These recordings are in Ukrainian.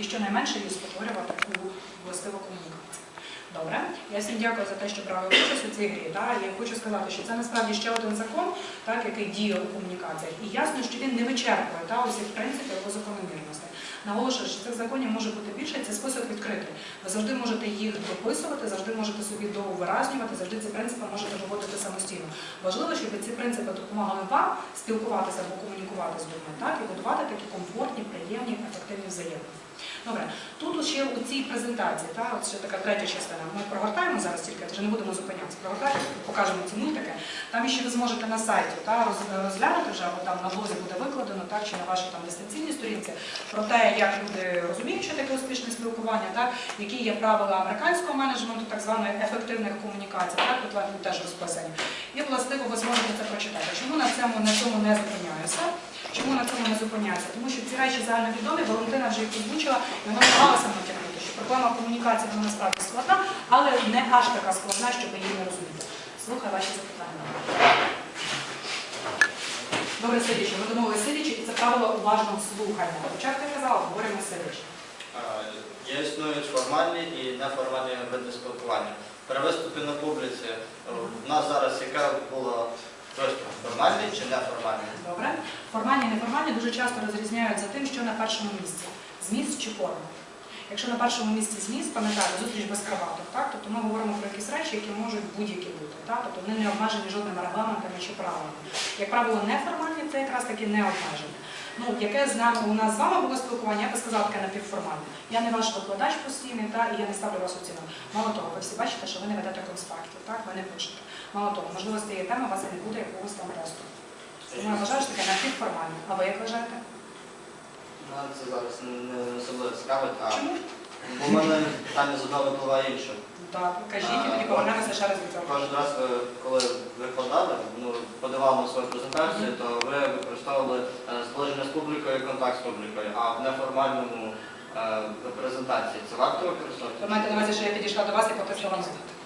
і щонайменше її спотворювати у властиву комунікацію. Добре, я всім дякую за те, що брали участь у цій грі. Так? Я хочу сказати, що це насправді ще один закон, так, який діє у комунікаціях. І ясно, що він не вичерпує так, усіх принципів або закономірностей. Наголошую, що цих законів може бути більше, це список відкритий. Ви завжди можете їх дописувати, завжди можете собі доувиразнювати, завжди ці принципи можете виводити самостійно. Важливо, щоб ці принципи допомагали вам спілкуватися або комунікувати з людьми, так, і будувати такі комфортні, приємні, ефективні взаємини. Добре, тут ще у цій презентації, та, от ще така третя частина. Ми прогортаємо зараз тільки, вже не будемо зупинятися. Прогортаємо, покажемо ці мультики. Там ще ви зможете на сайті та, розглянути вже, або там на блозі буде викладено, так, чи на вашій дистанційній сторінці, про те, як люди розуміють, що таке успішне спілкування, так, які є правила американського менеджменту, так званої ефективних комунікацій, так, тут вони теж розписані. І властиво ви зможете це прочитати. Чому на цьому на цьому не зупиняюся? Чому на цьому не зупиняюся? Тому що ці речі загальновідомі, Валентина вже їх озвучила, і вона намагалася натякнути, що проблема комунікації вона насправді складна, але не аж така складна, щоб її не розуміти. Слухай ваші запитання. Добре, сидячи, ми домовилися сидячи, і це правило уважного слухання. Спочатку я казала, говоримо сидячи. Є існують формальні і неформальні види спілкування. При виступі на публіці е, в нас зараз яка була виступ формальний чи неформальний? Добре. Формальні і неформальні дуже часто розрізняють за тим, що на першому місці зміст чи форма. Якщо на першому місці зміст, пам'ятаєте, зустріч без краваток, так? тобто ми говоримо про якісь речі, які можуть будь-які бути. Так? Тобто вони не обмежені жодними регламентами чи правилами. Як правило, неформальні це якраз таки не обмежені. Ну, яке з нами у нас з вами було спілкування, я би сказала таке напівформальне. Я не ваш викладач постійний, та, і я не ставлю вас оціну. Мало того, ви всі бачите, що ви не ведете конспектів, так? ви не пишете. Мало того, можливо, з цієї теми у вас і не буде якогось там тесту. Тому я вважаю, що таке напівформальне. А ви як вважаєте? Це зараз не особливо цікавить, а Чому? бо в мене питання з одного випливає інше. Так, кажіть, і тоді повернемося ще раз до цього. Кожен раз, е, коли викладали, ну, подавали свою презентацію, то ви використовували е, зближення з публікою і контакт з публікою, а в неформальному е, презентації це варто використовувати? Ви маєте на увазі, що я підійшла до вас і. Ви не-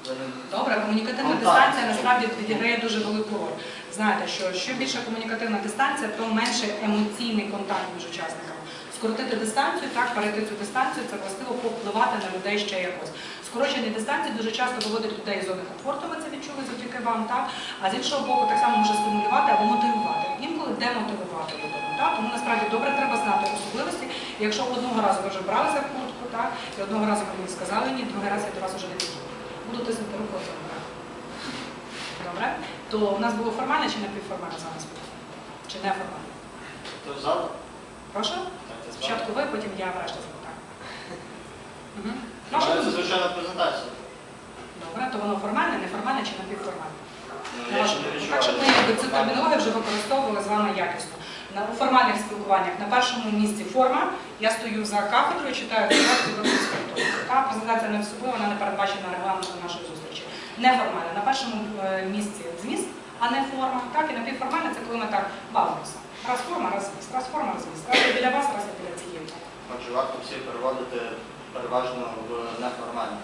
Добре, комунікативна Ну, дистанція насправді відіграє дуже велику роль. Знаєте, що що більша комунікативна дистанція, то менше емоційний контакт між учасниками. Скоротити дистанцію, так, перейти цю дистанцію, це властиво повпливати на людей ще якось. Скорочені дистанції дуже часто виводять людей з зони комфорту, ви це відчули завдяки вам, так? А з іншого боку, так само може стимулювати або мотивувати. Інколи демотивувати людину. Так? Тому насправді добре треба знати особливості. Якщо одного разу ви вже брали за куртку, так, і одного разу ви мені сказали ні, другий раз я до вас вже не піду. Буду тиснути руку за. Добре? То у нас було формальне чи напівформальне зараз? Чи неформальне? Зал? Прошу? Спочатку ви, потім я врешті запитаю. Ну, Прошу. Це звичайна презентація. Добре, то воно формальне, неформальне чи напівформальне? Ну, я ще не відчуваю. Так, щоб ми цю термінологію вже використовували з вами якісно. На у формальних спілкуваннях на першому місці форма. Я стою за кафедрою, читаю лекцію до Та презентація не особлива, вона не передбачена регламентом нашої зустрічі. Неформальна. На першому е, місці зміст, а не форма. Так, і напівформальна це коли ми так бавимося. Раз форма, раз зміст, раз форма, раз зміст. Раз біля вас, раз біля цієї. Отже, варто всі переводити переважно в неформальне.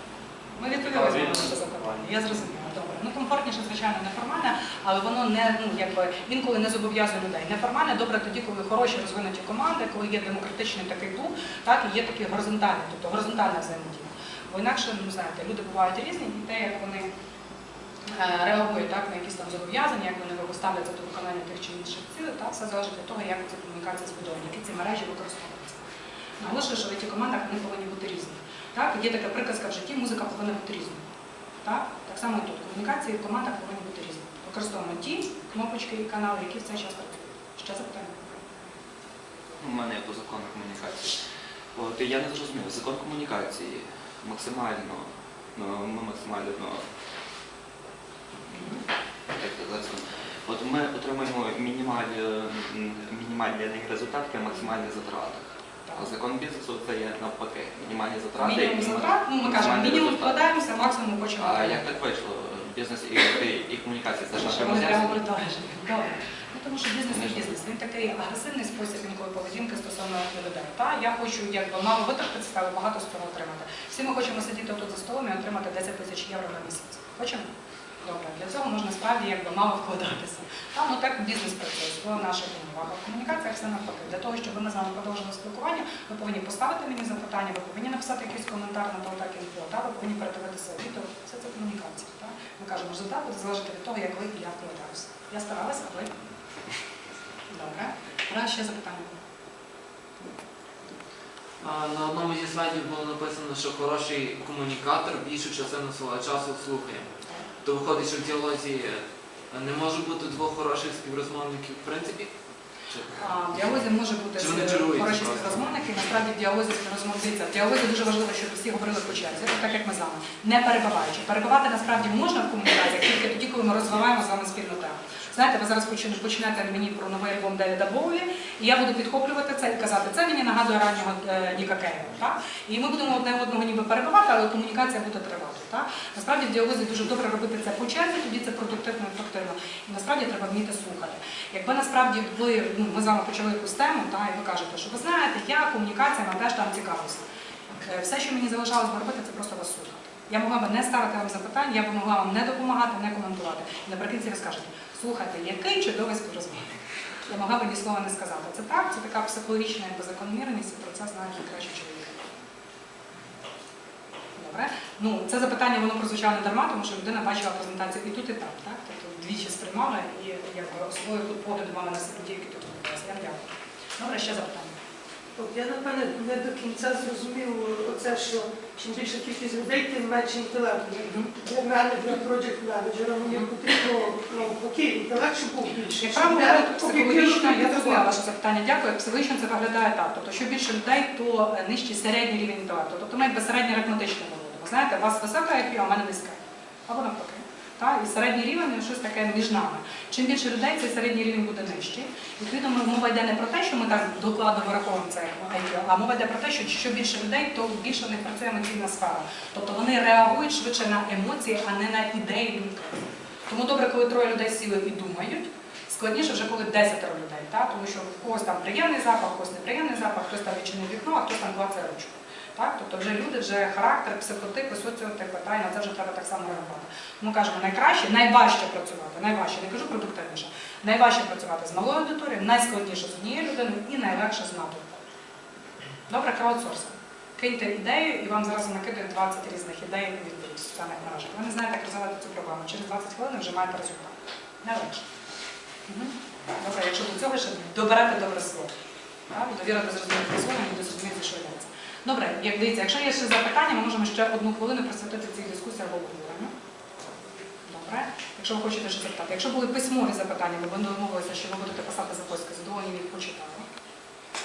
Ми відповіли на це запитання. Я зрозуміла. Ну комфортніше, звичайно, неформальне, але воно не ну якби інколи не зобов'язує людей. Неформальне добре тоді, коли хороші розвинуті команди, коли є демократичний такий дух, так і є такі горизонтальні, тобто горизонтальна взаємодія. Бо інакше, ну знаєте, люди бувають різні, і те, як вони е, реагують так, на якісь там зобов'язання, як вони ставляться до виконання тих чи інших цілей, так, все залежить від того, як ці комунікації збудовані, які ці мережі використовуються. Наголошую, що в ті командах вони повинні бути різні. Так, є така приказка в житті, музика повинна бути різною. Так? так само і тут. Комунікації в командах повинні бути різні. Використовуємо ті кнопочки і канали, які в цей час працюють. Ще запитання. У мене є по закону комунікації. От я не зрозумів, закон комунікації максимально, ну, ми максимально, ну, от ми м, мінімальний результат при максимальних затратах. Закон бізнесу це є навпаки. Мінімальні затрати. Мінімум затрат, ну ми кажемо, мінімум вкладаємося, максимум хочемо. А як так вийшло? Бізнес і, і, і комунікація це ж. Добре. Ну, тому що бізнес і бізнес. Він такий агресивний спосіб інколи поведінки стосовно людей. Та я хочу якби мало витратитися, але багато з цього отримати. Всі ми хочемо сидіти тут за столом і отримати 10 тисяч євро на місяць. Хочемо? Добре, для цього можна справді якби мало вкладатися. Та, ну так бізнес працює в наших умовах. А в комунікаціях все навпаки. Для того, щоб ми з вами продовжили спілкування, ви повинні поставити мені запитання, ви повинні написати якийсь коментар на то так інфо, та ви повинні передивитися відео. Все це комунікація. Та? Ми кажемо, результат буде залежати від того, як ви і я вкладаюся. Я старалася, а ви? Добре. Раз ще запитання. На одному зі слайдів було написано, що хороший комунікатор більшу частину свого часу слухає. То виходить, що в діалозі е, не може бути двох хороших співрозмовників в принципі? А, В діалозі може бути Чи вони хороші просто? співрозмовники, насправді в діалозі співрозмовниця. В діалозі дуже важливо, щоб всі говорили по черзі, так як ми з вами, не перебиваючи. Перебивати насправді можна в комунікаціях тільки тоді, коли ми розвиваємо з вами спільну тему. Знаєте, ви зараз почнете мені про новий альбом Девіда Боуї, і я буду підхоплювати це і казати, це мені нагадує раннього е, Ніка Кейва. І ми будемо одне одного ніби перебивати, але комунікація буде тривати. Так? Насправді в діалозі дуже добре робити це по черзі, тоді це продуктивно і ефективно. І насправді треба вміти слухати. Якби насправді ви, ну, ми з вами почали якусь тему, та, і ви кажете, що ви знаєте, я комунікація комунікаціями теж там цікавлюся. Е, Все, що мені залишалось робити, це просто вас слухати. Я могла би не ставити вам запитань, я б могла вам не допомагати, не коментувати. І наприкінці ви скажете, слухайте, який чудовий співрозмовник. Я могла б ні слова не сказати. Це так, це така психологічна закономірність, і про це знають найкраще чоловіки. Добре. Ну, це запитання воно прозвучало не дарма, тому що людина бачила презентацію і тут, і там. Так? Тобто двічі сприймала і якби, особливо тут погляд мали на себе події, які тут відбувалися. Я дякую. Добре, ще запитання. От я напевне не до кінця зрозумів оце, що чим більша кількість людей, тим менше інтелекту. Для мене, для проєкт менеджера, мені потрібно навпаки, інтелект, щоб був більше. Говорити психологічно, я зрозуміла ваше запитання. Дякую. Психологічно це виглядає так. Тобто, що більше людей, то е, нижчий середній рівень інтелекту. Тобто ми якби середній арифметичний виводимо. Знаєте, у вас висока IQ, а в мене низька. Або навпаки. Так? І середній рівень щось таке між нами. Чим більше людей, цей середній рівень буде нижчий. Відповідно, мова йде не про те, що ми так докладно вираховуємо це а мова йде про те, що що більше людей, то більше в них працює емоційна сфера. Тобто вони реагують швидше на емоції, а не на ідеї думки. Тому добре, коли троє людей сіли і думають. Складніше вже коли десятеро людей, так? тому що в когось там приємний запах, в когось неприємний запах, хтось там відчинив вікно, а хтось там клацає ручку. Так? Тобто вже люди, вже характер, психотипи, соціотипи, та, і на це вже треба так само реагувати. Ми кажемо, найкраще, найважче працювати, найважче, не кажу продуктивніше, найважче працювати з малою аудиторією, найскладніше з однією людиною і найлегше з натовпом. Добре, краудсорсинг. Киньте ідею і вам зараз накидають 20 різних ідей і відповідь в соціальних мережах. Ви не знаєте, як розвивати цю проблему. Через 20 хвилин вже маєте результат. Найлегше. Мгм. Добре, якщо до цього ще доберете добре слово. Довіра до зрозуміння словом і до зрозуміння, що йдеться. Добре, як дивіться, якщо є ще запитання, ми можемо ще одну хвилину присвятити цій дискусії або обговоренню. Добре. Якщо ви хочете ще запитати. Якщо були письмові запитання, ми домовилися, що ви будете писати записки, задоволені їх почитати.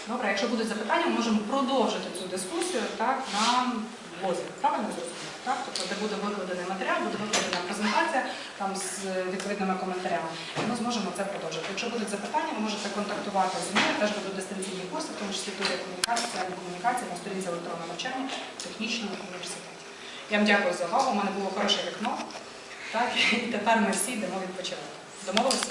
Добре, якщо будуть запитання, ми можемо продовжити цю дискусію так, на блозі. Правильно зрозуміло? Так? Тобто, де буде викладений матеріал, буде викладена презентація там, з відповідними коментарями. І ми зможемо це продовжити. Якщо будуть запитання, ви можете контактувати з мною, теж будуть дистанційні курси, в тому числі тут є комунікація, соціальна комунікація на сторінці електронного навчання в технічному університеті. Я вам дякую за увагу. У мене було хороше вікно. Так? І тепер ми всі йдемо відпочивати. Домовилися?